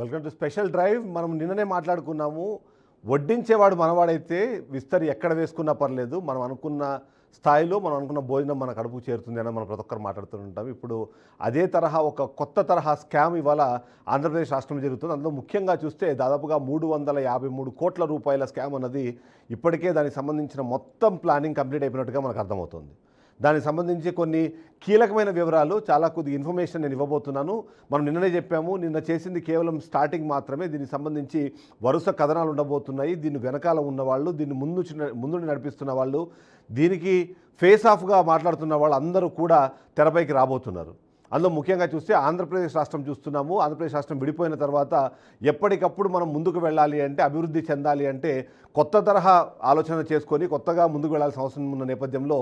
Welcome to special drive మనం నిన్ననే మాట్లాడుకున్నాము. వడ్డించేవాడు మనవాడైతే విస్తరి ఎక్కడ వేసుకున్నా పర్లేదు. మనం అనుకున్న స్థాయిలో మనం అనుకున్న భోజనం మన కడుపు చేరుతుంది అని మనం ప్రతి ఒక్కరు మాట్లాడుతుంటాం ఇప్పుడు అదే తరహా ఒక కొత్త తరహా స్కామ్ ఇవాళ ఆంధ్రప్రదేశ్ రాష్ట్రంలో జరుగుతుంది. అందులో ముఖ్యంగా చూస్తే దాదాపుగా మూడు వందల యాభై మూడు కోట్ల రూపాయల స్కామ్ అన్నది ఇప్పటికే దానికి సంబంధించిన మొత్తం ప్లానింగ్ కంప్లీట్ అయిపోయినట్టుగా మనకు అర్థమవుతుంది. దానికి సంబంధించి కొన్ని కీలకమైన వివరాలు చాలా కొద్ది ఇన్ఫర్మేషన్ నేను ఇవ్వబోతున్నాను. మనం నిన్ననే చెప్పాము నిన్న చేసింది కేవలం స్టార్టింగ్ మాత్రమే. దీనికి సంబంధించి వరుస కథనాలు ఉండబోతున్నాయి. దీని వెనకాల ఉన్నవాళ్ళు దీన్ని ముందు ముందు నడిపిస్తున్న వాళ్ళు దీనికి ఫేస్ ఆఫ్గా మాట్లాడుతున్న వాళ్ళు అందరూ కూడా తెరపైకి రాబోతున్నారు. అందులో ముఖ్యంగా చూస్తే ఆంధ్రప్రదేశ్ రాష్ట్రం చూస్తున్నాము. ఆంధ్రప్రదేశ్ రాష్ట్రం విడిపోయిన తర్వాత ఎప్పటికప్పుడు మనం ముందుకు వెళ్ళాలి అంటే అభివృద్ధి చెందాలి అంటే కొత్త తరహా ఆలోచన చేసుకొని కొత్తగా ముందుకు వెళ్ళాల్సిన అవసరం ఉన్న నేపథ్యంలో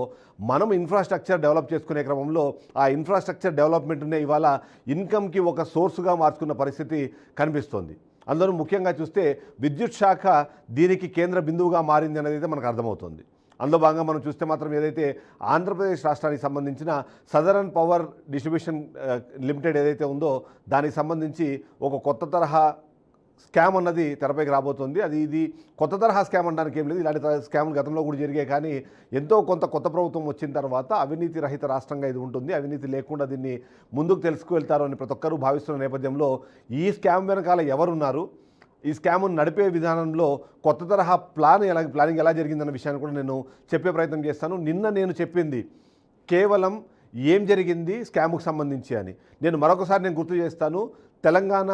మనం ఇన్ఫ్రాస్ట్రక్చర్ డెవలప్ చేసుకునే క్రమంలో ఆ ఇన్ఫ్రాస్ట్రక్చర్ డెవలప్మెంట్నే ఇవాళ ఇన్కమ్కి ఒక సోర్సుగా మార్చుకున్న పరిస్థితి కనిపిస్తోంది. అందులో ముఖ్యంగా చూస్తే విద్యుత్ శాఖ దీనికి కేంద్ర బిందువుగా మారింది అనేది అయితే మనకు అర్థమవుతుంది. అందులో భాగంగా మనం చూస్తే మాత్రం ఏదైతే ఆంధ్రప్రదేశ్ రాష్ట్రానికి సంబంధించిన సదరన్ పవర్ డిస్ట్రిబ్యూషన్ లిమిటెడ్ ఏదైతే ఉందో దానికి సంబంధించి ఒక కొత్త తరహా స్కామ్ అన్నది తెరపైకి రాబోతుంది. అది ఇది కొత్త తరహా స్కామ్ అనడానికి ఏం లేదు. ఇలాంటి తరహా స్కామ్లు గతంలో కూడా జరిగాయి. కానీ ఎంతో కొంత కొత్త ప్రభుత్వం వచ్చిన తర్వాత అవినీతి రహిత రాష్ట్రంగా ఇది ఉంటుంది. అవినీతి లేకుండా దీన్ని ముందుకు తెలుసుకువెళ్తారు అని ప్రతి ఒక్కరూ భావిస్తున్న నేపథ్యంలో ఈ స్కామ్ వెనకాల ఎవరున్నారు? ఈ స్కామ్ను నడిపే విధానంలో కొత్త తరహా ప్లాన్ ఎలా ప్లానింగ్ ఎలా జరిగిందన్న విషయాన్ని కూడా నేను చెప్పే ప్రయత్నం చేస్తాను. నిన్న నేను చెప్పింది కేవలం ఏం జరిగింది స్కామ్కు సంబంధించి అని. నేను మరొకసారి నేను గుర్తు చేస్తాను తెలంగాణ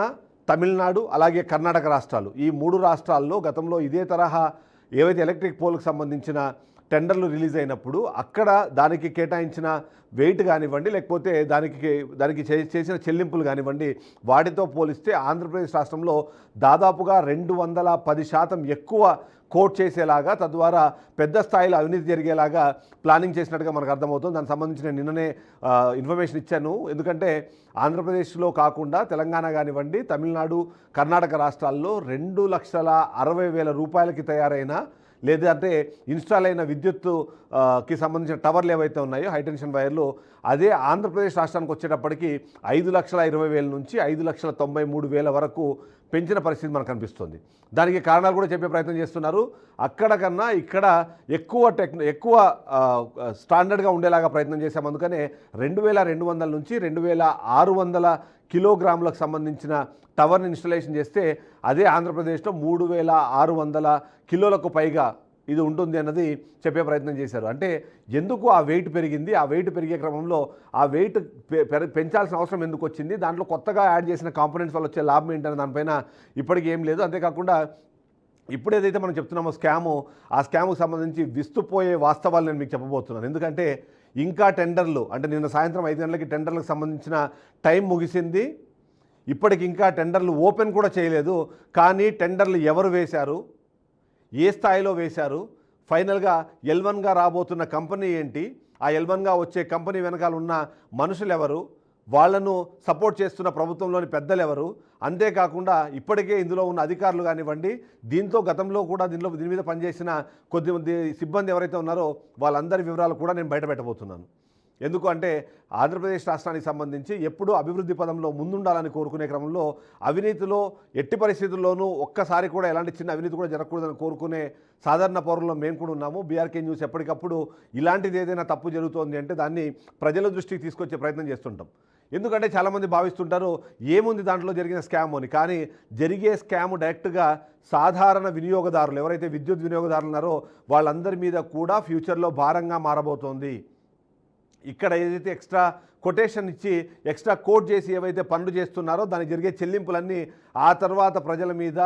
తమిళనాడు అలాగే కర్ణాటక రాష్ట్రాలు. ఈ మూడు రాష్ట్రాల్లో గతంలో ఇదే తరహా ఏవైతే ఎలక్ట్రిక్ పోల్కి సంబంధించిన టెండర్లు రిలీజ్ అయినప్పుడు అక్కడ దానికి కేటాయించిన వెయిట్ కానివ్వండి లేకపోతే దానికి దానికి చే- చేసిన చెల్లింపులు కానివ్వండి వాటితో పోలిస్తే ఆంధ్రప్రదేశ్ రాష్ట్రంలో దాదాపుగా రెండు వందల పది శాతం ఎక్కువ కోట్ చేసేలాగా తద్వారా పెద్ద స్థాయిలో అవినీతి జరిగేలాగా ప్లానింగ్ చేసినట్టుగా మనకు అర్థమవుతుంది. దానికి సంబంధించి నేను నిన్ననే ఇన్ఫర్మేషన్ ఇచ్చాను. ఎందుకంటే ఆంధ్రప్రదేశ్లో కాకుండా తెలంగాణ కానివ్వండి తమిళనాడు కర్ణాటక రాష్ట్రాల్లో రెండు లక్షల అరవై వేల రూపాయలకి తయారైన లేదంటే ఇన్స్టాల్ అయిన విద్యుత్కి సంబంధించిన టవర్లు ఏవైతే ఉన్నాయో హైటెన్షన్ వైర్లు అదే ఆంధ్రప్రదేశ్ రాష్ట్రానికి వచ్చేటప్పటికి ఐదు లక్షల ఇరవై వేల నుంచి ఐదు లక్షల తొంభై మూడు వేల వరకు పెంచిన పరిస్థితి మనకు కనిపిస్తుంది. దానికి కారణాలు కూడా చెప్పే ప్రయత్నం చేస్తున్నారు. అక్కడ కన్నా ఇక్కడ ఎక్కువ టెక్ ఎక్కువ స్టాండర్డ్గా ఉండేలాగా ప్రయత్నం చేశాం. అందుకనే రెండు వేల రెండు వందల నుంచి రెండు వేల ఆరు వందల కిలోగ్రాములకు సంబంధించిన టవర్ని ఇన్స్టలేషన్ చేస్తే అదే ఆంధ్రప్రదేశ్లో మూడు వేల ఆరు వందల కిలోలకు పైగా ఇది ఉంటుంది అన్నది చెప్పే ప్రయత్నం చేశారు. అంటే ఎందుకు ఆ వెయిట్ పెరిగింది? ఆ వెయిట్ పెరిగే క్రమంలో ఆ వెయిట్ పె- పెంచాల్సిన అవసరం ఎందుకు వచ్చింది? దాంట్లో కొత్తగా యాడ్ చేసిన కాంపోనెంట్స్ వల్ల వచ్చే లాభం ఏంటనే దానిపైన ఇప్పటికీ ఏం లేదు. అంతేకాకుండా ఇప్పుడు ఏదైతే మనం చెప్తున్నామో స్కాము ఆ స్కామ్కు సంబంధించి విస్తుపోయే వాస్తవాలు నేను మీకు చెప్పబోతున్నాను. ఎందుకంటే ఇంకా టెండర్లు అంటే నిన్న సాయంత్రం ఐదు గంటలకి టెండర్లకు సంబంధించిన టైం ముగిసింది. ఇప్పటికి ఇంకా టెండర్లు ఓపెన్ కూడా చేయలేదు. కానీ టెండర్లు ఎవరు వేశారు? ఏ స్థాయిలో వేశారు? ఫైనల్గా ఎల్వన్గా రాబోతున్న కంపెనీ ఏంటి? ఆ ఎల్వన్గా వచ్చే కంపెనీ వెనకాల ఉన్న మనుషులు ఎవరు వాళ్ళను సపోర్ట్ చేస్తున్న ప్రభుత్వంలోని పెద్దలు ఎవరు అంతేకాకుండా ఇప్పటికే ఇందులో ఉన్న అధికారులు కానివ్వండి దీంతో గతంలో కూడా దీనిలో దీని మీద పనిచేసిన కొద్దిమంది సిబ్బంది ఎవరైతే ఉన్నారో వాళ్ళందరి వివరాలు కూడా నేను బయట పెట్టబోతున్నాను. ఎందుకు అంటే ఆంధ్రప్రదేశ్ రాష్ట్రానికి సంబంధించి ఎప్పుడూ అభివృద్ధి పదంలో ముందుండాలని కోరుకునే క్రమంలో అవినీతిలో ఎట్టి పరిస్థితుల్లోనూ ఒక్కసారి కూడా ఎలాంటి చిన్న అవినీతి కూడా జరగకూడదని కోరుకునే సాధారణ పౌరుల్లో మేము కూడా ఉన్నాము. బీఆర్కే న్యూస్ ఎప్పటికప్పుడు ఇలాంటిది ఏదైనా తప్పు జరుగుతోంది అంటే దాన్ని ప్రజల దృష్టికి తీసుకొచ్చే ప్రయత్నం చేస్తుంటాం. ఎందుకంటే చాలామంది భావిస్తుంటారు ఏముంది దాంట్లో జరిగిన స్కామ్ అని. కానీ జరిగే స్కామ్ డైరెక్ట్గా సాధారణ వినియోగదారులు ఎవరైతే విద్యుత్ వినియోగదారులు ఉన్నారో వాళ్ళందరి మీద కూడా ఫ్యూచర్లో భారంగా మారబోతోంది. ఇక్కడ ఏదైతే ఎక్స్ట్రా కొటేషన్ ఇచ్చి ఎక్స్ట్రా కోట్ చేసి ఏవైతే పనులు చేస్తున్నారో దానికి జరిగే చెల్లింపులన్నీ ఆ తర్వాత ప్రజల మీద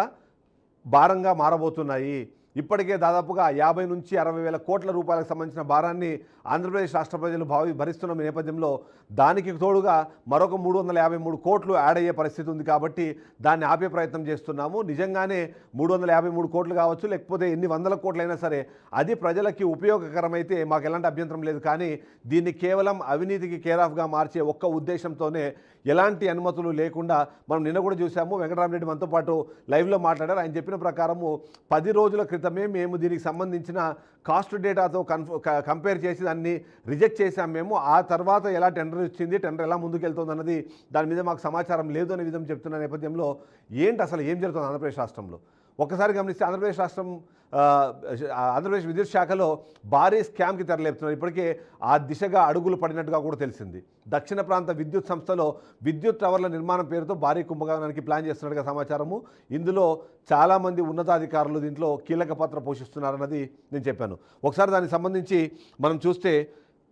భారంగా మారబోతున్నాయి. ఇప్పటికే దాదాపుగా యాభై నుంచి అరవై వేల కోట్ల రూపాయలకు సంబంధించిన భారాన్ని ఆంధ్రప్రదేశ్ రాష్ట్ర ప్రజలు భావి భరిస్తున్న నేపథ్యంలో దానికి తోడుగా మరొక మూడు వందల యాభై మూడు కోట్లు యాడ్ అయ్యే పరిస్థితి ఉంది కాబట్టి దాన్ని ఆపే ప్రయత్నం చేస్తున్నాము. నిజంగానే మూడు వందల యాభై మూడు కోట్లు కావచ్చు లేకపోతే ఎన్ని వందల కోట్లైనా సరే అది ప్రజలకి ఉపయోగకరమైతే మాకు ఎలాంటి అభ్యంతరం లేదు. కానీ దీన్ని కేవలం అవినీతికి కేర్ ఆఫ్గా మార్చే ఒక్క ఉద్దేశంతోనే ఎలాంటి అనుమతులు లేకుండా మనం నిన్న కూడా చూసాము వెంకటరామరెడ్డి మనతో పాటు లైవ్లో మాట్లాడారు. ఆయన చెప్పిన ప్రకారము పది రోజుల క్రితం క్రితమే మేము దీనికి సంబంధించిన కాస్ట్ డేటాతో కంపేర్ చేసి దాన్ని రిజెక్ట్ చేశాం మేము. ఆ తర్వాత ఎలా టెండర్ వచ్చింది టెండర్ ఎలా ముందుకెళ్తుంది అన్నది దాని మీద మాకు సమాచారం లేదు అనే విధం చెప్తున్న నేపథ్యంలో ఏంటి అసలు ఏం జరుగుతుంది ఆంధ్రప్రదేశ్ రాష్ట్రంలో? ఒక్కసారి గమనిస్తే ఆంధ్రప్రదేశ్ రాష్ట్రం ఆంధ్రప్రదేశ్ విద్యుత్ శాఖలో భారీ స్కామ్కి తెరలేపుతున్నారు. ఇప్పటికే ఆ దిశగా అడుగులు పడినట్టుగా కూడా తెలిసింది. దక్షిణ ప్రాంత విద్యుత్ సంస్థలో విద్యుత్ టవర్ల నిర్మాణం పేరుతో భారీ కుంభకోణానికి ప్లాన్ చేస్తున్నట్టుగా సమాచారము. ఇందులో చాలామంది ఉన్నతాధికారులు దీంట్లో కీలక పాత్ర పోషిస్తున్నారన్నది నేను చెప్పాను. ఒకసారి దానికి సంబంధించి మనం చూస్తే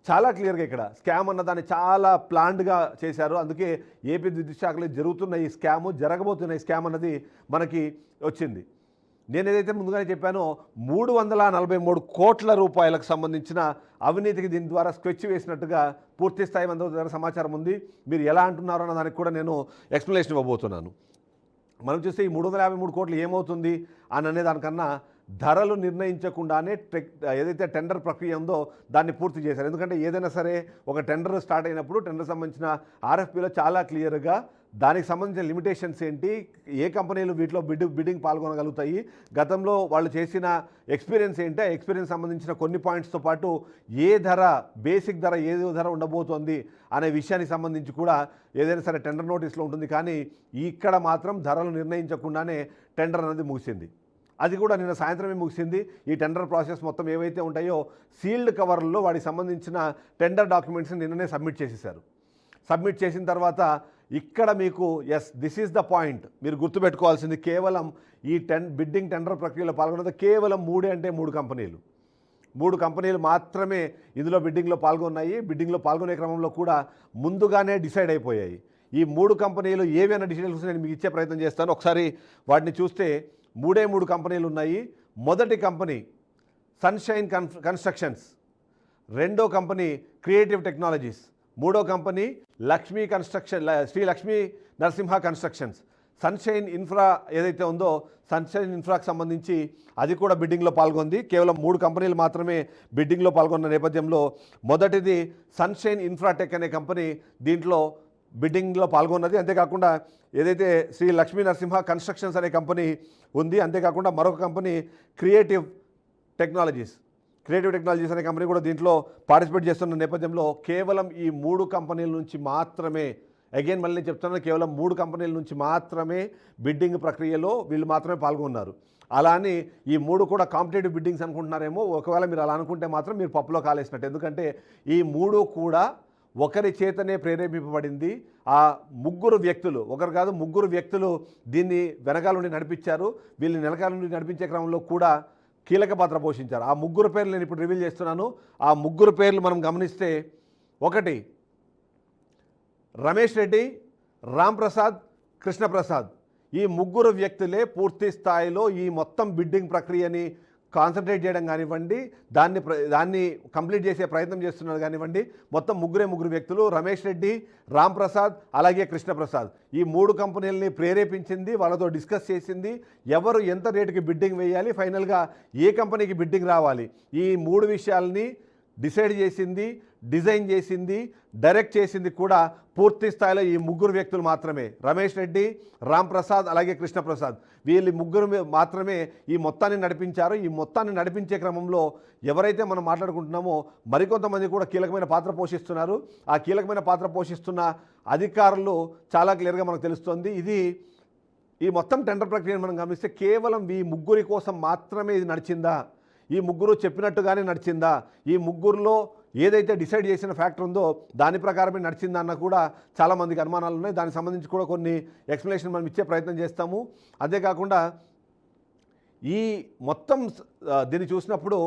చాలా క్లియర్గా ఇక్కడ స్కామ్ అన్న దాన్ని చాలా ప్లాన్డ్గా చేశారు. అందుకే ఏపీ విద్యుత్ శాఖలో జరుగుతున్న ఈ స్కామ్ జరగబోతున్న ఈ స్కామ్ అన్నది మనకి వచ్చింది. నేను ఏదైతే ముందుగానే చెప్పానో మూడు వందల నలభై మూడు కోట్ల రూపాయలకు సంబంధించిన అవినీతికి దీని ద్వారా స్కెచ్ వేసినట్టుగా పూర్తి స్థాయి అందరి దగ్గర సమాచారం ఉంది. మీరు ఎలా అంటున్నారో అన్న దానికి కూడా నేను ఎక్స్ప్లెనేషన్ ఇవ్వబోతున్నాను. మనం చూస్తే ఈ మూడు వందల యాభై మూడు కోట్లు ఏమవుతుంది అని అనే దానికన్నా ధరలు నిర్ణయించకుండానే టెక్ ఏదైతే టెండర్ ప్రక్రియ ఉందో దాన్ని పూర్తి చేశారు. ఎందుకంటే ఏదైనా సరే ఒక టెండర్ స్టార్ట్ అయినప్పుడు టెండర్ సంబంధించిన ఆర్ఎఫ్పిలో చాలా క్లియర్గా దానికి సంబంధించిన లిమిటేషన్స్ ఏంటి ఏ కంపెనీలు వీటిలో బిడ్ బిడ్డింగ్ పాల్గొనగలుగుతాయి గతంలో వాళ్ళు చేసిన ఎక్స్పీరియన్స్ ఏంటి ఆ ఎక్స్పీరియన్స్ సంబంధించిన కొన్ని పాయింట్స్తో పాటు ఏ ధర బేసిక్ ధర ఏ ధర ఉండబోతోంది అనే విషయానికి సంబంధించి కూడా ఏదైనా సరే టెండర్ నోటీస్లో ఉంటుంది. కానీ ఇక్కడ మాత్రం ధరలు నిర్ణయించకుండానే టెండర్ అనేది ముగిసింది. అది కూడా నిన్న సాయంత్రమే ముగిసింది. ఈ టెండర్ ప్రాసెస్ మొత్తం ఏవైతే ఉంటాయో సీల్డ్ కవర్లలో వాటికి సంబంధించిన టెండర్ డాక్యుమెంట్స్ని నిన్ననే సబ్మిట్ చేసేసారు సబ్మిట్ చేసిన తర్వాత ఇక్కడ మీకు yes this is the point మీరు గుర్తుపెట్టుకోవాల్సింది కేవలం ఈ టెన్ బిడ్డింగ్ టెండర్ ప్రక్రియలో పాల్గొన్నది కేవలం మూడే అంటే మూడు కంపెనీలు. మూడు కంపెనీలు మాత్రమే ఇందులో బిడ్డింగ్లో పాల్గొన్నాయి. బిడ్డింగ్లో పాల్గొనే క్రమంలో కూడా ముందుగానే డిసైడ్ అయిపోయాయి. ఈ మూడు కంపెనీలు ఏవైనా డిసిషన్స్ నేను మీకు ఇచ్చే ప్రయత్నం చేస్తాను. ఒకసారి వాటిని చూస్తే మూడే మూడు కంపెనీలు ఉన్నాయి మొదటి కంపెనీ సన్షైన్ కన్ కన్స్ట్రక్షన్స్ రెండో కంపెనీ క్రియేటివ్ టెక్నాలజీస్ మూడో company Lakshmi Construction Shri Lakshmi Narasimha Constructions Sunshine Infra ఏదైతే ఉందో సన్షైన్ ఇన్ఫ్రాకి సంబంధించి అది కూడా బిడ్డింగ్లో పాల్గొంది. కేవలం మూడు కంపెనీలు మాత్రమే బిడ్డింగ్లో పాల్గొన్న నేపథ్యంలో మొదటిది సన్షైన్ ఇన్ఫ్రాటెక్ అనే కంపెనీ. దీంట్లో బిడ్డింగ్లో పాల్గొన్నది. అంతేకాకుండా ఏదైతే శ్రీ లక్ష్మీ నరసింహ కన్స్ట్రక్షన్స్ అనే కంపెనీ ఉంది అంతేకాకుండా మరొక company Creative Technologies. Creative Technologies అనే కంపెనీ కూడా దీంట్లో పార్టిసిపేట్ చేస్తున్న నేపథ్యంలో కేవలం ఈ మూడు కంపెనీల నుంచి మాత్రమే అగైన్ మళ్ళీ నేను చెప్తున్నాను కేవలం మూడు కంపెనీల నుంచి మాత్రమే బిడ్డింగ్ ప్రక్రియలో వీళ్ళు మాత్రమే పాల్గొన్నారు. అలా అని ఈ మూడు కూడా కాంపిటేటివ్ బిడ్డింగ్స్ అనుకుంటున్నారేమో ఒకవేళ మీరు అలా అనుకుంటే మాత్రం మీరు పప్పులో కాలేసినట్టు. ఎందుకంటే ఈ మూడు కూడా ఒకరి చేతనే ప్రేరేపింపబడింది. ఆ ముగ్గురు వ్యక్తులు ఒకరు కాదు ముగ్గురు వ్యక్తులు దీన్ని వెనకాల నుండి నడిపించారు. వీళ్ళని వెనకాల నుండి నడిపించే క్రమంలో కూడా కీలక పాత్ర పోషించారు. ఆ ముగ్గురు పేర్లు నేను ఇప్పుడు రివీల్ చేస్తున్నాను. ఆ ముగ్గురు పేర్లు మనం గమనిస్తే ఒకటి రమేష్ రెడ్డి రామ్ ప్రసాద్ కృష్ణప్రసాద్. ఈ ముగ్గురు వ్యక్తులే పూర్తి స్థాయిలో ఈ మొత్తం బిడ్డింగ్ ప్రక్రియని కాన్సన్ట్రేట్ చేయడం కానివ్వండి దాన్ని ప్ర- దాన్ని కంప్లీట్ చేసే ప్రయత్నం చేస్తున్నారు కానివ్వండి మొత్తం ముగ్గురే ముగ్గురు వ్యక్తులు రమేష్ రెడ్డి రామ్ ప్రసాద్ అలాగే కృష్ణప్రసాద్. ఈ మూడు కంపెనీలని ప్రేరేపించింది వాళ్ళతో డిస్కస్ చేసింది ఎవరు ఎంత రేటుకి బిడ్డింగ్ వేయాలి ఫైనల్గా ఏ కంపెనీకి బిడ్డింగ్ రావాలి ఈ మూడు విషయాల్ని డిసైడ్ చేసింది డిజైన్ చేసింది డైరెక్ట్ చేసింది కూడా పూర్తి స్థాయిలో ఈ ముగ్గురు వ్యక్తులు మాత్రమే. రమేష్ రెడ్డి రామ్ ప్రసాద్ అలాగే కృష్ణప్రసాద్ వీళ్ళు ముగ్గురు మాత్రమే ఈ మొత్తాన్ని నడిపించారు. ఈ మొత్తాన్ని నడిపించే క్రమంలో ఎవరైతే మనం మాట్లాడుకుంటున్నామో మరికొంతమంది కూడా కీలకమైన పాత్ర పోషిస్తున్నారు. ఆ కీలకమైన పాత్ర పోషిస్తున్న అధికారులు చాలా క్లియర్గా మనకు తెలుస్తుంది. ఇది ఈ మొత్తం టెండర్ ప్రక్రియను మనం గమనిస్తే కేవలం ఈ ముగ్గురి కోసం మాత్రమే ఇది నడిచిందా? ఈ ముగ్గురు చెప్పినట్టుగానే నడిచిందా? ఈ ముగ్గురులో ఏదైతే డిసైడ్ చేసిన ఫ్యాక్టర్ ఉందో దాని ప్రకారమే నడిచిందన్న కూడా చాలామందికి అనుమానాలు ఉన్నాయి. దానికి సంబంధించి కూడా కొన్ని ఎక్స్ప్లెనేషన్ మనం ఇచ్చే ప్రయత్నం చేస్తాము. అంతేకాకుండా ఈ మొత్తం దీన్ని చూసినప్పుడు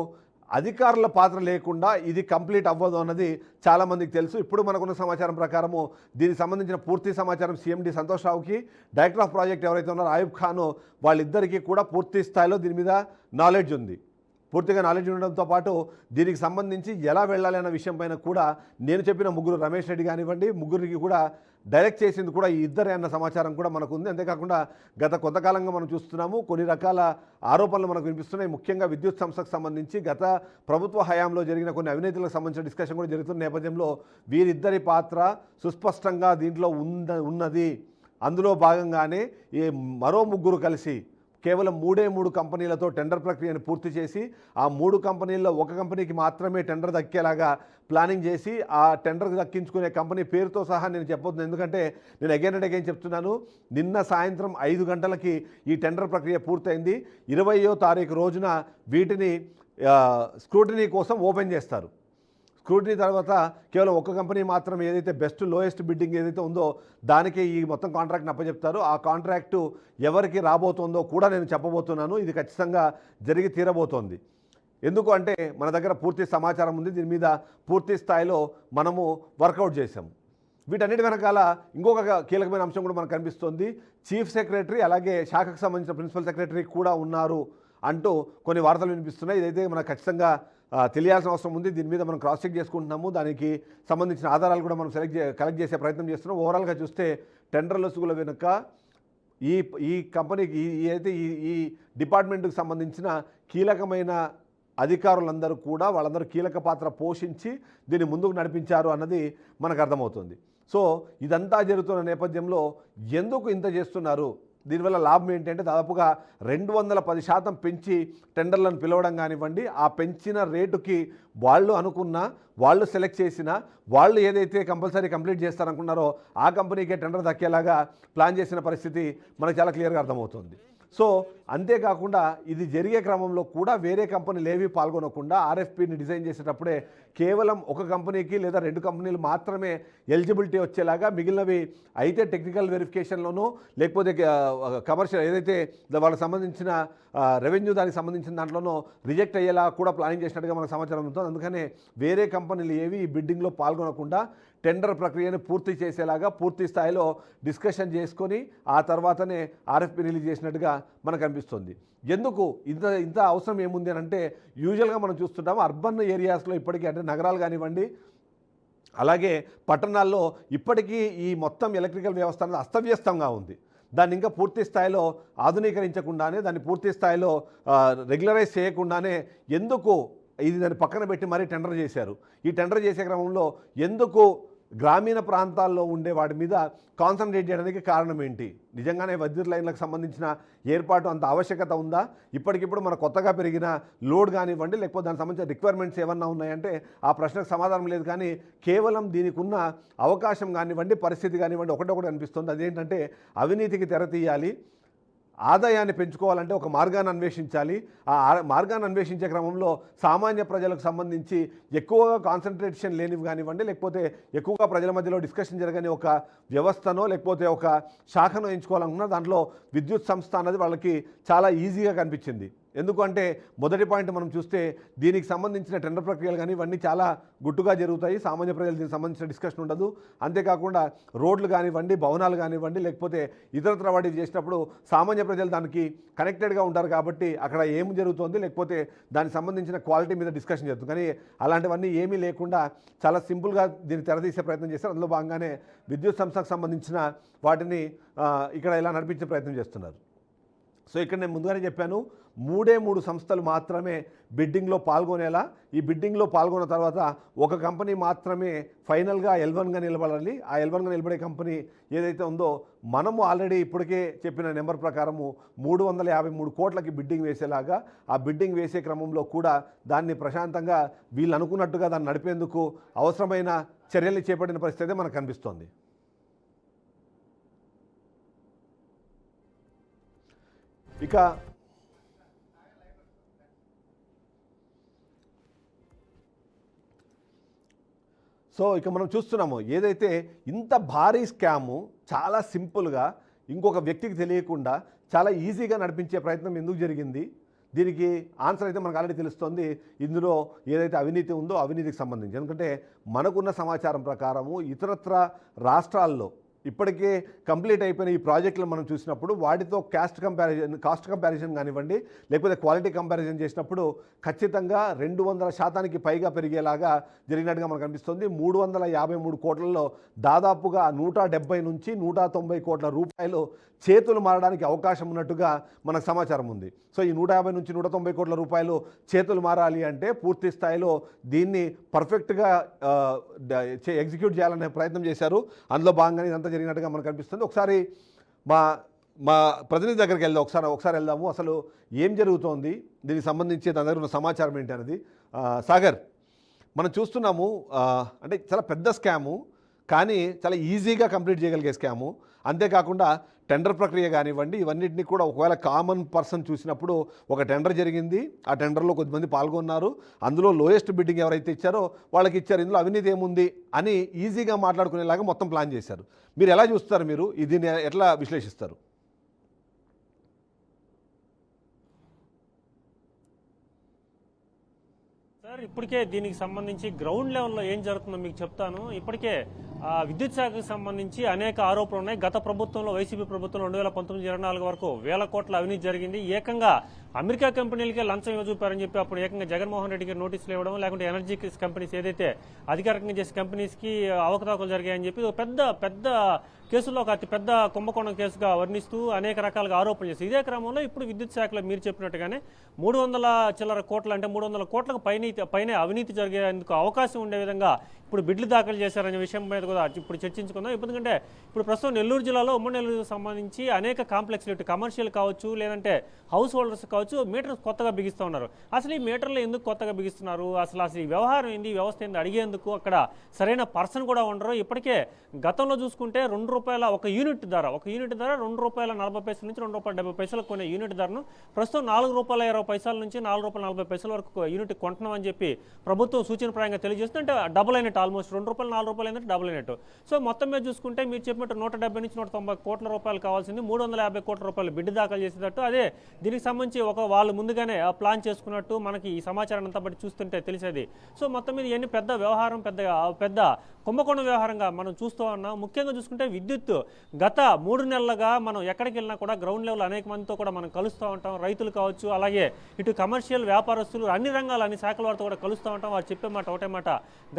అధికారుల పాత్ర లేకుండా ఇది కంప్లీట్ అవ్వదు అన్నది చాలామందికి తెలుసు. ఇప్పుడు మనకున్న సమాచారం ప్రకారము దీనికి సంబంధించిన పూర్తి సమాచారం సీఎండి సంతోష్ రావుకి డైరెక్టర్ ఆఫ్ ప్రాజెక్ట్ ఎవరైతే ఉన్నారో ఆయుబ్ ఖాన్ వాళ్ళిద్దరికీ కూడా పూర్తి స్థాయిలో దీని మీద నాలెడ్జ్ ఉంది. పూర్తిగా నాలెడ్జ్ ఉండడంతో పాటు దీనికి సంబంధించి ఎలా వెళ్ళాలి అన్న విషయం పైన కూడా నేను చెప్పిన ముగ్గురు రమేష్ రెడ్డి కానివ్వండి ముగ్గురికి కూడా డైరెక్ట్ చేసింది కూడా ఈ ఇద్దరే అన్న సమాచారం కూడా మనకు ఉంది అంతేకాకుండా గత కొంతకాలంగా మనం చూస్తున్నాము కొన్ని రకాల ఆరోపణలు మనకు వినిపిస్తున్నాయి. ముఖ్యంగా విద్యుత్ సంస్థకు సంబంధించి గత ప్రభుత్వ హయాంలో జరిగిన కొన్ని అవినీతులకు సంబంధించిన డిస్కషన్ కూడా జరుగుతున్న నేపథ్యంలో వీరిద్దరి పాత్ర సుస్పష్టంగా దీంట్లో ఉంద ఉన్నది. అందులో భాగంగానే ఈ మరో ముగ్గురు కలిసి కేవలం మూడే మూడు కంపెనీలతో టెండర్ ప్రక్రియను పూర్తి చేసి ఆ మూడు కంపెనీల్లో ఒక కంపెనీకి మాత్రమే టెండర్ దక్కేలాగా ప్లానింగ్ చేసి ఆ టెండర్ దక్కించుకునే కంపెనీ పేరుతో సహా నేను చెప్పొద్దు. ఎందుకంటే నేను అగైన్ అండ్ అగైన్ చెప్తున్నాను నిన్న సాయంత్రం ఐదు గంటలకి ఈ టెండర్ ప్రక్రియ పూర్తయింది. ఇరవయో తారీఖు రోజున వీటిని స్క్రూటినీ కోసం ఓపెన్ చేస్తారు. స్క్రూటినీ తర్వాత కేవలం ఒక్క కంపెనీ మాత్రం ఏదైతే బెస్ట్ లోయెస్ట్ బిడ్డింగ్ ఏదైతే ఉందో దానికే ఈ మొత్తం కాంట్రాక్ట్ అప్పచెప్తారు. ఆ కాంట్రాక్టు ఎవరికి రాబోతుందో కూడా నేను చెప్పబోతున్నాను. ఇది ఖచ్చితంగా జరిగి తీరబోతోంది. ఎందుకు అంటే మన దగ్గర పూర్తి సమాచారం ఉంది. దీని మీద పూర్తి స్థాయిలో మనము వర్కౌట్ చేసాము వీటన్నిటి వెనకాల ఇంకొక కీలకమైన అంశం కూడా మనకు కనిపిస్తోంది. చీఫ్ సెక్రటరీ అలాగే శాఖకు సంబంధించిన ప్రిన్సిపల్ సెక్రటరీ కూడా ఉన్నారు అంటూ కొన్ని వార్తలు వినిపిస్తున్నాయి. ఇదైతే మనకు ఖచ్చితంగా తెలియాల్సిన అవసరం ఉంది. దీని మీద మనం క్రాస్ చెక్ చేసుకుంటున్నాము. దానికి సంబంధించిన ఆధారాలు కూడా మనం సెలెక్ట్ కలెక్ట్ చేసే ప్రయత్నం చేస్తున్నాం. ఓవరాల్గా చూస్తే టెండర్ లొసుగుల వెనుక ఈ ఈ కంపెనీకి ఈ అయితే ఈ ఈ డిపార్ట్మెంట్కి సంబంధించిన కీలకమైన అధికారులందరూ కూడా వాళ్ళందరూ కీలక పాత్ర పోషించి దీన్ని ముందుకు నడిపించారు అన్నది మనకు అర్థమవుతుంది. సో ఇదంతా జరుగుతున్న నేపథ్యంలో ఎందుకు ఇంత చేస్తున్నారు? దీనివల్ల లాభం ఏంటంటే దాదాపుగా రెండు వందల పది శాతం పెంచి టెండర్లను పిలవడం కానివ్వండి ఆ పెంచిన రేటుకి వాళ్ళు అనుకున్న వాళ్ళు సెలెక్ట్ చేసిన వాళ్ళు ఏదైతే కంపల్సరీ కంప్లీట్ చేస్తారనుకున్నారో ఆ కంపెనీకే టెండర్ దక్కేలాగా ప్లాన్ చేసిన పరిస్థితి మనకు చాలా క్లియర్గా అర్థమవుతుంది. సో అంతేకాకుండా ఇది జరిగే క్రమంలో కూడా వేరే కంపెనీలు ఏవి పాల్గొనకుండా ఆర్ఎఫ్పిని డిజైన్ చేసేటప్పుడే కేవలం ఒక కంపెనీకి లేదా రెండు కంపెనీలు మాత్రమే ఎలిజిబిలిటీ వచ్చేలాగా మిగిలినవి అయితే టెక్నికల్ వెరిఫికేషన్లోనూ లేకపోతే కమర్షియల్ ఏదైతే వాళ్ళకి సంబంధించిన రెవెన్యూ దానికి సంబంధించిన దాంట్లోనూ రిజెక్ట్ అయ్యేలా కూడా ప్లానింగ్ చేసినట్టుగా మనకు సమాచారం ఉంటుంది అందుకనే వేరే కంపెనీలు ఏవి ఈ బిడ్డింగ్లో పాల్గొనకుండా టెండర్ ప్రక్రియను పూర్తి చేసేలాగా పూర్తి స్థాయిలో డిస్కషన్ చేసుకొని ఆ తర్వాతనే ఆర్ఎఫ్పి రిలీజ్ చేసినట్టుగా మనకు అనిపిస్తుంది. ఎందుకు? ఇంత ఇంత అవసరం ఏముంది అని అంటే యూజువల్గా మనం చూస్తుంటాం అర్బన్ ఏరియాస్లో ఇప్పటికీ అంటే నగరాలు కానివ్వండి అలాగే పట్టణాల్లో ఇప్పటికీ ఈ మొత్తం ఎలక్ట్రికల్ వ్యవస్థ అనేది అస్తవ్యస్తంగా ఉంది. దాన్ని ఇంకా పూర్తి స్థాయిలో ఆధునీకరించకుండానే దాన్ని పూర్తి స్థాయిలో రెగ్యులరైజ్ చేయకుండానే ఎందుకు ఇది దాన్ని పక్కన పెట్టి మరీ టెండర్ చేశారు? ఈ టెండర్ చేసే క్రమంలో ఎందుకు గ్రామీణ ప్రాంతాల్లో ఉండే వాటి మీద కాన్సన్ట్రేట్ చేయడానికి కారణం ఏంటి? నిజంగానే విద్యుత్ లైన్లకు సంబంధించిన ఏర్పాటు అంత ఆవశ్యకత ఉందా? ఇప్పటికిప్పుడు మన కొత్తగా పెరిగిన లోడ్ కానివ్వండి లేకపోతే దానికి సంబంధించిన రిక్వైర్మెంట్స్ ఏమన్నా ఉన్నాయంటే ఆ ప్రశ్నకు సమాధానం లేదు. కానీ కేవలం దీనికి ఉన్న అవకాశం కానివ్వండి పరిస్థితి కానివ్వండి ఒకటొకటి అనిపిస్తుంది. అదేంటంటే అవినీతికి తెర తీయాలి. ఆదాయాన్ని పెంచుకోవాలంటే ఒక మార్గాన్ని అన్వేషించాలి. ఆ మార్గాన్ని అన్వేషించే క్రమంలో సామాన్య ప్రజలకు సంబంధించి ఎక్కువగా కాన్సన్ట్రేషన్ లేనివి కానివ్వండి లేకపోతే ఎక్కువగా ప్రజల మధ్యలో డిస్కషన్ జరగని ఒక వ్యవస్థనో లేకపోతే ఒక శాఖను ఎంచుకోవాలనుకున్నా దాంట్లో విద్యుత్ సంస్థ అన్నది వాళ్ళకి చాలా ఈజీగా కనిపించింది. ఎందుకంటే మొదటి పాయింట్ మనం చూస్తే దీనికి సంబంధించిన టెండర్ ప్రక్రియలు కానీ ఇవన్నీ చాలా గుట్టుగా జరుగుతాయి. సామాన్య ప్రజలు దీనికి సంబంధించిన డిస్కషన్ ఉండదు. అంతేకాకుండా రోడ్లు కానివ్వండి భవనాలు కానివ్వండి లేకపోతే ఇతరత్ర వాటికి చేసినప్పుడు సామాన్య ప్రజలు దానికి కనెక్టెడ్గా ఉంటారు కాబట్టి అక్కడ ఏం జరుగుతోంది లేకపోతే దానికి సంబంధించిన క్వాలిటీ మీద డిస్కషన్ జరుగుతుంది కానీ అలాంటివన్నీ ఏమీ లేకుండా చాలా సింపుల్గా దీన్ని తెరదీసే ప్రయత్నం చేస్తారు అందులో భాగంగానే విద్యుత్ సంస్థకు సంబంధించిన వాటిని ఇక్కడ ఇలా నడిపించే ప్రయత్నం చేస్తున్నారు. సో ఇక్కడ నేను ముందుగానే చెప్పాను మూడే మూడు సంస్థలు మాత్రమే బిడ్డింగ్లో పాల్గొనేలా ఈ బిడ్డింగ్లో పాల్గొన్న తర్వాత ఒక కంపెనీ మాత్రమే ఫైనల్గా ఎల్వన్గా నిలబడాలి. ఆ ఎల్వన్గా నిలబడే కంపెనీ ఏదైతే ఉందో మనము ఆల్రెడీ ఇప్పటికే చెప్పిన నెంబర్ ప్రకారము మూడు వందల యాభై మూడు కోట్లకి బిడ్డింగ్ వేసేలాగా ఆ బిడ్డింగ్ వేసే క్రమంలో కూడా దాన్ని ప్రశాంతంగా వీళ్ళు అనుకున్నట్టుగా దాన్ని నడిపేందుకు అవసరమైన చర్యలు చేపట్టిన పరిస్థితి అయితే మనకు కనిపిస్తోంది. ఇక సో ఇక మనం చూస్తున్నాము ఏదైతే ఇంత భారీ స్కాము చాలా సింపుల్గా ఇంకొక వ్యక్తికి తెలియకుండా చాలా ఈజీగా నడిపించే ప్రయత్నం ఎందుకు జరిగింది? దీనికి ఆన్సర్ అయితే మనకు ఆల్రెడీ తెలుస్తుంది. ఇందులో ఏదైతే అవినీతి ఉందో అవినీతికి సంబంధించి. ఎందుకంటే మనకున్న సమాచారం ప్రకారము ఇతరత్ర రాష్ట్రాల్లో ఇప్పటికే కంప్లీట్ అయిపోయిన ఈ ప్రాజెక్టులు మనం చూసినప్పుడు వాటితో కాస్ట్ కంపారిజన్ కాస్ట్ కంపారిజన్ కానివ్వండి లేకపోతే క్వాలిటీ కంపారిజన్ చేసినప్పుడు ఖచ్చితంగా రెండు వందల శాతానికి పైగా పెరిగేలాగా జరిగినట్టుగా మనకు అనిపిస్తుంది. మూడు వందల యాభై మూడు కోట్లలో దాదాపుగా నూట డెబ్బై నుంచి నూట తొంభై కోట్ల రూపాయలు చేతులు మారడానికి అవకాశం ఉన్నట్టుగా మనకు సమాచారం ఉంది. సో ఈ నూట యాభై నుంచి నూట తొంభై కోట్ల రూపాయలు చేతులు మారాలి అంటే పూర్తి స్థాయిలో దీన్ని పర్ఫెక్ట్గా ఎగ్జిక్యూట్ చేయాలనే ప్రయత్నం చేశారు. అందులో భాగంగానే ఇదంతా జరిగినట్టుగా మనకు అనిపిస్తుంది. ఒకసారి మా మా ప్రతినిధి దగ్గరికి వెళ్దాం. ఒకసారి ఒకసారి వెళ్దాము. అసలు ఏం జరుగుతోంది? దీనికి సంబంధించి తన దగ్గర ఉన్న సమాచారం ఏంటి అనేది. సాగర్ మనం చూస్తున్నాము అంటే చాలా పెద్ద స్కాము కానీ చాలా ఈజీగా కంప్లీట్ చేయగలిగే స్కాము. అంతేకాకుండా టెండర్ ప్రక్రియ కానివ్వండి ఇవన్నిటిని కూడా ఒకవేళ కామన్ పర్సన్ చూసినప్పుడు ఒక టెండర్ జరిగింది ఆ టెండర్లో కొద్దిమంది పాల్గొన్నారు అందులో లోయెస్ట్ బిడ్డింగ్ ఎవరైతే ఇచ్చారో వాళ్ళకి ఇచ్చారు ఇందులో అవినీతి ఏముంది అని ఈజీగా మాట్లాడుకునేలాగా మొత్తం ప్లాన్ చేశారు. మీరు ఎలా చూస్తారు మీరు? దీన్ని ఎట్లా విశ్లేషిస్తారు? సార్ ఇప్పటికే దీనికి సంబంధించి గ్రౌండ్ లెవెల్లో ఏం జరుగుతుందో మీకు చెప్తాను. ఇప్పటికే విద్యుత్ శాఖకు సంబంధించి అనేక ఆరోపణలు ఉన్నాయి. గత ప్రభుత్వంలో వైసీపీ ప్రభుత్వం రెండు వేల పంతొమ్మిది ఇరవై నాలుగు వరకు వేల కోట్ల అవినీతి జరిగింది. ఏకంగా అమెరికా కంపెనీలకే లంచం ఇవ్వజూపారని చెప్పి అప్పుడు ఏకంగా జగన్మోహన్ రెడ్డికి నోటీసులు ఇవ్వడం లేకుంటే ఎనర్జీ కంపెనీస్ ఏదైతే అధికారికంగా చేసే కంపెనీస్కి అవకతవకలు జరిగాయని చెప్పి ఒక పెద్ద పెద్ద కేసులో ఒక అతి పెద్ద కుంభకోణం కేసుగా వర్ణిస్తూ అనేక రకాలుగా ఆరోపణలు చేసి ఇదే క్రమంలో ఇప్పుడు విద్యుత్ శాఖలో మీరు చెప్పినట్టుగానే మూడు వందల చిల్లర కోట్లు అంటే మూడు వందల కోట్లకు పైన పైన అవినీతి జరిగేందుకు అవకాశం ఉండే విధంగా ఇప్పుడు బిడ్లు దాఖలు చేశారనే విషయం మీద కూడా ఇప్పుడు చర్చించుకుందాం. ఎందుకంటే ఇప్పుడు ప్రస్తుతం నెల్లూరు జిల్లాలో ఉమ్మడి నెల్లూరుకు సంబంధించి అనేక కాంప్లెక్స్లు ఇటు కమర్షియల్ కావచ్చు లేదంటే హౌస్ హోల్డర్స్ కావచ్చు మీటర్ కొత్తగా బిగిస్తూ ఉన్నారు. అసలు ఈ మీటర్లు ఎందుకు కొత్తగా బిగిస్తున్నారు? అసలు అసలు ఈ వ్యవహారం ఏంది? వ్యవస్థ ఏంది? అడిగేందుకు అక్కడ సరైన పర్సన్ కూడా ఉండరు. ఇప్పటికే గతంలో చూసుకుంటే రెండు రూపాయల ఒక యూనిట్ ధర ఒక యూనిట్ ధర రెండు రూపాయల నలభై పైసల నుంచి రెండు రూపాయల డెబ్బై పైసలు కొనే యూనిట్ ధరను ప్రస్తుతం నాలుగు రూపాయల ఇరవై పైసల నుంచి నాలుగు రూపాయల నలభై పైసల వరకు యూనిట్ కొంటున్నామని చెప్పి ప్రభుత్వం సూచనప్రాయంగా తెలియజేస్తుంది. అంటే డబుల్ అయినట్టు ఆల్మోస్ట్ రెండు రూపాయలు నాలుగు రూపాయలు అయినట్టు డబుల్ అయినట్టు. సో మొత్తం మీద చూసుకుంటే మీరు చెప్పినట్టు నూట డెబ్బై నుంచి నూట తొంభై కోట్ల రూపాయలు కావాల్సింది మూడు వందల యాభై కోట్ల రూపాయలు బిడ్డు దాఖలు చేసేటట్టు. అదే దీనికి సంబంధించి ఒక వాళ్ళు ముందుగానే ఆ ప్లాన్ చేసుకున్నట్టు మనకి ఈ సమాచారం అంతా బట్టి చూస్తుంటే తెలిసేది. సో మొత్తం మీద ఇవన్నీ పెద్ద వ్యవహారం పెద్ద పెద్ద కుంభకోణం వ్యవహారంగా మనం చూస్తూ ఉన్నాం. ముఖ్యంగా చూసుకుంటే విద్యుత్ గత మూడు నెలలుగా మనం ఎక్కడికి వెళ్ళినా కూడా గ్రౌండ్ లెవెల్ అనేక మందితో కూడా మనం కలుస్తూ ఉంటాం. రైతులు కావచ్చు అలాగే ఇటు కమర్షియల్ వ్యాపారస్తులు అన్ని రంగాలు అన్ని శాఖల వారితో కూడా కలుస్తూ ఉంటాం. వారు చెప్పే మాట ఒకటే మాట.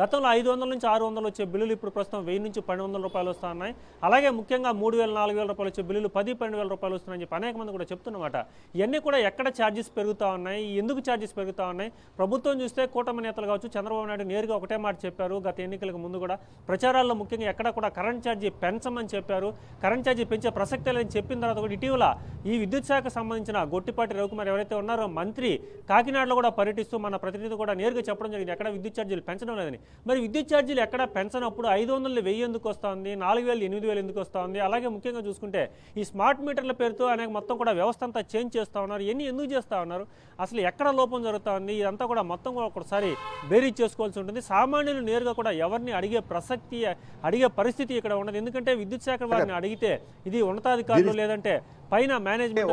గతంలో ఐదు వందల నుంచి ఆరు వందలు వచ్చే బిల్లులు ఇప్పుడు ప్రస్తుతం వెయ్యి నుంచి పన్నెండు వందల రూపాయలు వస్తూ ఉన్నాయి. అలాగే ముఖ్యంగా మూడు వేల నాలుగు వేల రూపాయలు వచ్చే బిల్లులు పది పన్నెండు వేల రూపాయలు వస్తున్నాయని చెప్పి అనేక మంది కూడా చెప్తున్నమాట. ఇవన్నీ కూడా ఎక్కడ ఛార్జెస్ పెరుగుతూ ఉన్నాయి? ఎందుకు ఛార్జెస్ పెరుగుతూ ఉన్నాయి? ప్రభుత్వం చూస్తే కూటమి నేతలు కావచ్చు చంద్రబాబు నాయుడు నేరుగా ఒకటే మాట చెప్పారు. గత ఎన్నికలకు ముందు కూడా ప్రచారాల్లో ముఖ్యంగా ఎక్కడ కూడా కరెంట్ ఛార్జీ పెంచమని చెప్పారు. కరెంట్ ఛార్జీ పెంచే ప్రసక్తే లేదని చెప్పిన తర్వాత కూడా ఇటీవల ఈ విద్యుత్ శాఖ సంబంధించిన గొట్టిపాటి రవికుమార్ ఎవరైతే ఉన్నారో మంత్రి కాకినాడలో కూడా పర్యటిస్తూ మన ప్రతినిధి కూడా నేరుగా చెప్పడం జరిగింది. ఎక్కడ విద్యుత్ ఛార్జీలు పెంచడం లేదని. మరి విద్యుత్ ఛార్జీలు ఎక్కడ పెంచనప్పుడు ఐదు వందలు వెయ్యి ఎందుకు వస్తుంది? నాలుగు వేలు ఎనిమిది వేలు ఎందుకు వస్తుంది? అలాగే ముఖ్యంగా చూసుకుంటే ఈ స్మార్ట్ మీటర్ల పేరుతో అనేక మొత్తం కూడా వ్యవస్థ అంతా చేంజ్ చేస్తూ ఉన్నారు. ఎన్ని ఎందుకు చేస్తూ ఉన్నారు? అసలు ఎక్కడ లోపం జరుగుతూ ఉంది? ఇదంతా కూడా మొత్తం కూడా ఒకసారి బేరీ చేసుకోవాల్సి ఉంటుంది. సామాన్యులు నేరుగా కూడా ఎవరిని అడిగే ప్రసక్తి అడిగే పరిస్థితి ఇక్కడ ఉండదు ఎందుకంటే విద్యుత్ శాఖ వారిని అడిగితే ఇది ఉన్నతాధికారులు లేదంటే పైన మేనేజ్మెంట్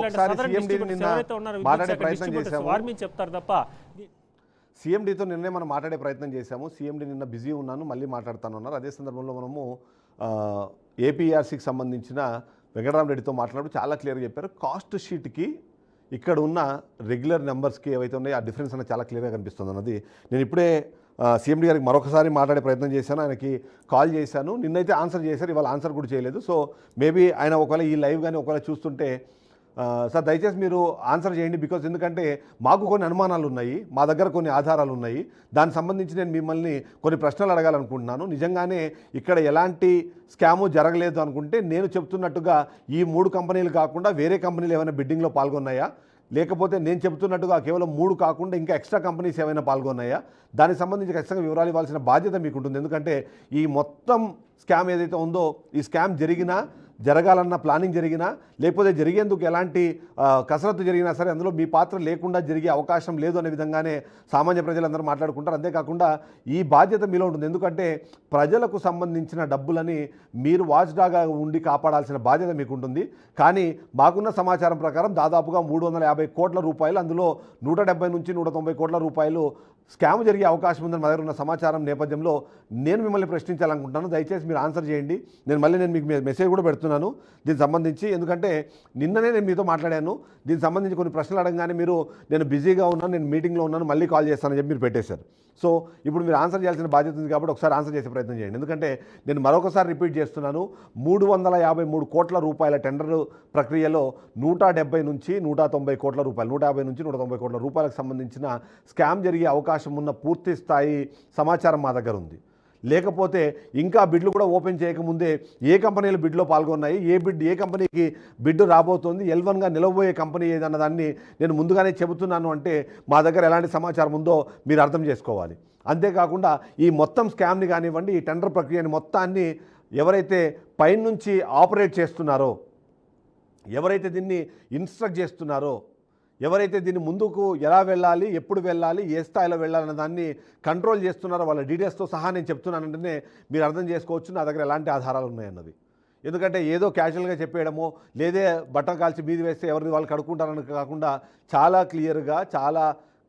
ఎవరైతే ఉన్నారో. వారి మీద చెప్తారు తప్ప సీఎండీతో నిన్నే మనం మాట్లాడే ప్రయత్నం చేశాము. సీఎండీ నిన్న బిజీ ఉన్నాను మళ్ళీ మాట్లాడుతాను అన్నారు. అదే సందర్భంలో మనము ఏపీఆర్సీకి సంబంధించిన వెంకటరామరెడ్డితో మాట్లాడుతూ చాలా క్లియర్గా చెప్పారు. కాస్ట్ షీట్కి ఇక్కడ ఉన్న రెగ్యులర్ నెంబర్స్కి ఏవైతే ఉన్నాయో ఆ డిఫరెన్స్ అనేది చాలా క్లియర్గా కనిపిస్తుంది అన్నది. నేను ఇప్పుడే సీఎండీ గారికి మరొకసారి మాట్లాడే ప్రయత్నం చేశాను. ఆయనకి కాల్ చేశాను. నిన్నైతే ఆన్సర్ చేశారు. ఇవాళ ఆన్సర్ కూడా చేయలేదు. సో మేబీ ఆయన ఒకవేళ ఈ లైవ్ కానీ ఒకవేళ చూస్తుంటే సార్ దయచేసి మీరు ఆన్సర్ చేయండి. బికాజ్ ఎందుకంటే మాకు కొన్ని అనుమానాలు ఉన్నాయి. మా దగ్గర కొన్ని ఆధారాలు ఉన్నాయి. దానికి సంబంధించి నేను మిమ్మల్ని కొన్ని ప్రశ్నలు అడగాలనుకుంటున్నాను. నిజంగానే ఇక్కడ ఎలాంటి స్కాము జరగలేదు అనుకుంటే నేను చెప్తున్నట్టుగా ఈ మూడు కంపెనీలు కాకుండా వేరే కంపెనీలు ఏమైనా బిడ్డింగ్లో పాల్గొన్నాయా? లేకపోతే నేను చెబుతున్నట్టుగా కేవలం మూడు కాకుండా ఇంకా ఎక్స్ట్రా కంపెనీస్ ఏమైనా పాల్గొన్నాయా? దానికి సంబంధించి ఖచ్చితంగా వివరాలు ఇవ్వాల్సిన బాధ్యత మీకు ఉంటుంది ఎందుకంటే ఈ మొత్తం స్కామ్ ఏదైతే ఉందో ఈ స్కామ్ జరిగినా జరగాలన్న ప్లానింగ్ జరిగినా లేకపోతే జరిగేందుకు ఎలాంటి కసరత్తు జరిగినా సరే అందులో మీ పాత్ర లేకుండా జరిగే అవకాశం లేదు అనే విధంగానే సామాన్య ప్రజలందరూ మాట్లాడుకుంటారు. అంతేకాకుండా ఈ బాధ్యత మీలో ఉంటుంది. ఎందుకంటే ప్రజలకు సంబంధించిన డబ్బులని మీరు వాచ్డాగా ఉండి కాపాడాల్సిన బాధ్యత మీకు ఉంటుంది కానీ మాకున్న సమాచారం ప్రకారం దాదాపుగా మూడు వందల యాభై కోట్ల రూపాయలు అందులో నూట డెబ్బై నుంచి నూట తొంభై కోట్ల రూపాయలు స్కామ్ జరిగే అవకాశం ఉందని మా దగ్గర ఉన్న సమాచారం నేపథ్యంలో నేను మిమ్మల్ని ప్రశ్నించాలనుకుంటున్నాను. దయచేసి మీరు ఆన్సర్ చేయండి. నేను మళ్ళీ నేను మీకు మెసేజ్ కూడా పెడుతున్నాను. దీనికి సంబంధించి ఎందుకంటే నిన్ననే నేను మీతో మాట్లాడాను. దీనికి సంబంధించి కొన్ని ప్రశ్నలు అడగగానే మీరు నేను బిజీగా ఉన్నాను నేను మీటింగ్లో ఉన్నాను మళ్ళీ కాల్ చేస్తానని చెప్పి మీరు పెట్టేశారు. సో ఇప్పుడు మీరు ఆన్సర్ చేయాల్సిన బాధ్యత ఉంది కాబట్టి ఒకసారి ఆన్సర్ చేసే ప్రయత్నం చేయండి. ఎందుకంటే నేను మరొకసారి రిపీట్ చేస్తున్నాను. మూడు వందల యాభై మూడు కోట్ల రూపాయల టెండర్ ప్రక్రియలో నూట డెబ్బై నుంచి నూట తొంభై కోట్ల రూపాయలు నూట యాభై నుంచి నూట తొంభై కోట్ల రూపాయలకు సంబంధించిన స్కామ్ జరిగే అవకాశం ఉన్న పూర్తి స్థాయి సమాచారం మా దగ్గర ఉంది. లేకపోతే ఇంకా బిడ్లు కూడా ఓపెన్ చేయకముందే ఏ కంపెనీలు బిడ్లో పాల్గొన్నాయి? ఏ బిడ్ ఏ కంపెనీకి బిడ్ రాబోతోంది? ఎల్ వన్గా నిలవబోయే కంపెనీ ఏదన్న దాన్ని నేను ముందుగానే చెబుతున్నాను అంటే మా దగ్గర ఎలాంటి సమాచారం ఉందో మీరు అర్థం చేసుకోవాలి. అంతేకాకుండా ఈ మొత్తం స్కామ్ని కానివ్వండి ఈ టెండర్ ప్రక్రియని మొత్తాన్ని ఎవరైతే పైనుంచి ఆపరేట్ చేస్తున్నారో ఎవరైతే దీన్ని ఇన్స్ట్రక్ట్ చేస్తున్నారో ఎవరైతే దీన్ని ముందుకు ఎలా వెళ్ళాలి ఎప్పుడు వెళ్ళాలి ఏ స్థాయిలో వెళ్ళాలన్న దాన్ని కంట్రోల్ చేస్తున్నారో వాళ్ళ డీటెయిల్స్తో సహా నేను చెప్తున్నానంటేనే మీరు అర్థం చేసుకోవచ్చు. నా దగ్గర ఎలాంటి ఆధారాలు ఉన్నాయన్నది. ఎందుకంటే ఏదో క్యాజువల్గా చెప్పేయడమో లేదే బట్ట కాల్చి మీది వేస్తే ఎవరిని వాళ్ళు కడుక్కుంటారని కాకుండా చాలా క్లియర్గా చాలా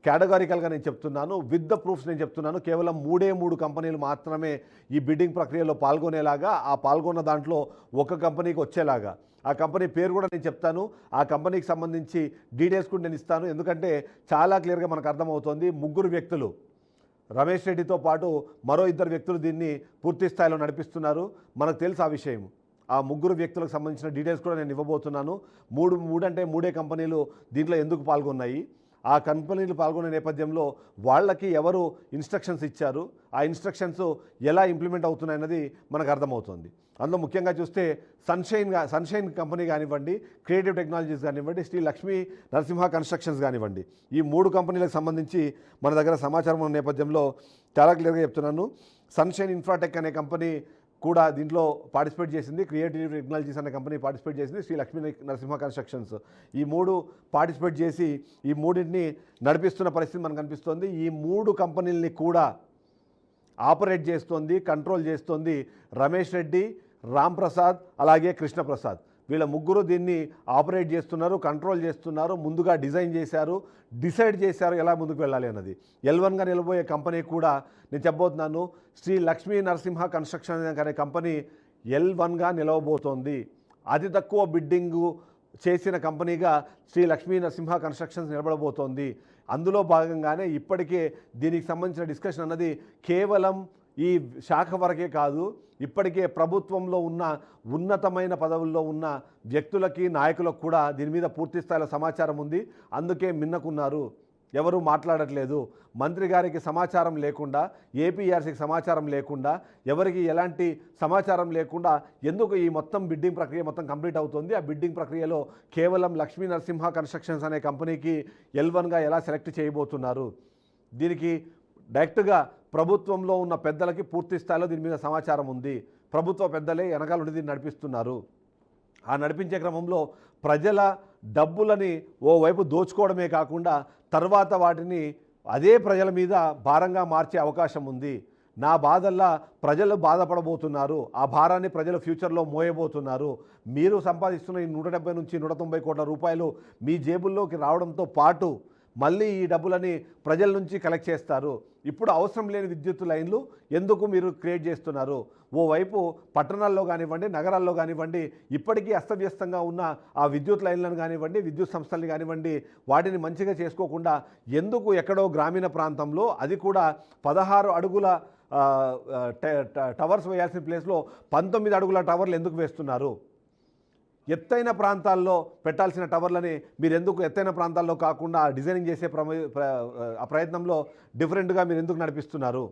కేటగారికల్గా నేను చెప్తున్నాను. విత్ ద ప్రూఫ్స్ నేను చెప్తున్నాను. కేవలం మూడే మూడు కంపెనీలు మాత్రమే ఈ బిడ్డింగ్ ప్రక్రియలో పాల్గొనేలాగా ఆ పాల్గొన్న దాంట్లో ఒక కంపెనీకి వచ్చేలాగా ఆ కంపెనీ పేరు కూడా నేను చెప్తాను. ఆ కంపెనీకి సంబంధించి డీటెయిల్స్ కూడా నేను ఇస్తాను. ఎందుకంటే చాలా క్లియర్గా మనకు అర్థమవుతోంది ముగ్గురు వ్యక్తులు. రమేష్ రెడ్డితో పాటు మరో ఇద్దరు వ్యక్తులు దీన్ని పూర్తి స్థాయిలో నడిపిస్తున్నారు. మనకు తెలుసు ఆ విషయం ఆ ముగ్గురు వ్యక్తులకు సంబంధించిన డీటెయిల్స్ కూడా నేను ఇవ్వబోతున్నాను. మూడు మూడంటే మూడే కంపెనీలు దీంట్లో ఎందుకు పాల్గొన్నాయి? ఆ కంపెనీలు పాల్గొనే నేపథ్యంలో వాళ్ళకి ఎవరు ఇన్స్ట్రక్షన్స్ ఇచ్చారు? ఆ ఇన్స్ట్రక్షన్స్ ఎలా ఇంప్లిమెంట్ అవుతున్నాయన్నది మనకు అర్థమవుతుంది. అందులో ముఖ్యంగా చూస్తే సన్షైన్ సన్షైన్ కంపెనీ కానివ్వండి క్రియేటివ్ టెక్నాలజీస్ కానివ్వండి శ్రీ లక్ష్మీ నరసింహ కన్స్ట్రక్షన్స్ కానివ్వండి. ఈ మూడు కంపెనీలకు సంబంధించి మన దగ్గర సమాచారం ఉన్న నేపథ్యంలో చాలా క్లియర్గా చెప్తున్నాను. సన్షైన్ ఇన్ఫ్రాటెక్ అనే కంపెనీ కూడా దీంట్లో పార్టిసిపేట్ చేసింది క్రియేటివ్ టెక్నాలజీస్ అనే కంపెనీ పార్టిసిపేట్ చేసింది శ్రీ లక్ష్మీ నరసింహ కన్స్ట్రక్షన్స్ ఈ మూడు పార్టిసిపేట్ చేసి ఈ మూడింటిని నడిపిస్తున్న పరిస్థితి మనకు కనిపిస్తోంది ఈ మూడు కంపెనీలని కూడా ఆపరేట్ చేస్తోంది కంట్రోల్ చేస్తోంది రమేష్ రెడ్డి రామ్ ప్రసాద్ అలాగే కృష్ణప్రసాద్. వీళ్ళ ముగ్గురు దీన్ని ఆపరేట్ చేస్తున్నారు కంట్రోల్ చేస్తున్నారు ముందుగా డిజైన్ చేశారు డిసైడ్ చేశారు ఎలా ముందుకు వెళ్ళాలి అన్నది. ఎల్ వన్గా నిలబోయే కంపెనీ కూడా నేను చెప్పబోతున్నాను శ్రీ లక్ష్మీ నరసింహ కన్స్ట్రక్షన్ అనే కంపెనీ ఎల్ వన్గా నిలవబోతోంది. అతి తక్కువ బిడ్డింగు చేసిన కంపెనీగా శ్రీ లక్ష్మీ నరసింహ కన్స్ట్రక్షన్స్ నిలబడబోతోంది. అందులో భాగంగానే ఇప్పటికే దీనికి సంబంధించిన డిస్కషన్ అన్నది కేవలం ఈ శాఖ వరకే కాదు ఇప్పటికే ప్రభుత్వంలో ఉన్న ఉన్నతమైన పదవుల్లో ఉన్న వ్యక్తులకి నాయకులకు కూడా దీని మీద పూర్తి స్థాయిలో సమాచారం ఉంది. అందుకే మిన్నకున్నారు. ఎవరు మాట్లాడట్లేదు. మంత్రి గారికి సమాచారం లేకుండా ఏపీఆర్సీకి సమాచారం లేకుండా ఎవరికి ఎలాంటి సమాచారం లేకుండా ఎందుకు ఈ మొత్తం బిడ్డింగ్ ప్రక్రియ మొత్తం కంప్లీట్ అవుతుంది? ఆ బిడ్డింగ్ ప్రక్రియలో కేవలం లక్ష్మీ నరసింహ కన్స్ట్రక్షన్స్ అనే కంపెనీకి ఎల్వన్గా ఎలా సెలెక్ట్ చేయబోతున్నారు? దీనికి డైరెక్ట్గా ప్రభుత్వంలో ఉన్న పెద్దలకి పూర్తి స్థాయిలో దీని మీద సమాచారం ఉంది. ప్రభుత్వ పెద్దలే వెనకాలండి దీన్ని నడిపిస్తున్నారు. ఆ నడిపించే క్రమంలో ప్రజల డబ్బులని ఓవైపు దోచుకోవడమే కాకుండా తర్వాత వాటిని అదే ప్రజల మీద భారంగా మార్చే అవకాశం ఉంది. నా బాధల్లా ప్రజలు బాధపడబోతున్నారు. ఆ భారాన్ని ప్రజలు ఫ్యూచర్లో మోయబోతున్నారు. మీరు సంపాదిస్తున్న ఈ నూట డెబ్బై నుంచి నూట తొంభై కోట్ల రూపాయలు మీ జేబుల్లోకి రావడంతో పాటు మళ్ళీ ఈ డబ్బులని ప్రజల నుంచి కలెక్ట్ చేస్తారు. ఇప్పుడు అవసరం లేని విద్యుత్ లైన్లు ఎందుకు మీరు క్రియేట్ చేస్తున్నారు? ఓవైపు పట్టణాల్లో కానివ్వండి నగరాల్లో కానివ్వండి ఇప్పటికీ అస్తవ్యస్తంగా ఉన్న ఆ విద్యుత్ లైన్లను కానివ్వండి విద్యుత్ సంస్థల్ని కానివ్వండి వాటిని మంచిగా చేసుకోకుండా ఎందుకు ఎక్కడో గ్రామీణ ప్రాంతంలో అది కూడా పదహారు అడుగుల ట- టవర్స్ వేయాల్సిన ప్లేస్లో పంతొమ్మిది అడుగుల టవర్లు ఎందుకు వేస్తున్నారు? ఎత్తైన ప్రాంతాల్లో పెట్టాల్సిన టవర్లని మీరు ఎందుకు ఎత్తైన ప్రాంతాల్లో కాకుండా డిజైనింగ్ చేసే ప్రమ ప్ర- ఆ ప్రయత్నంలో డిఫరెంట్గా మీరు ఎందుకు నడిపిస్తున్నారు?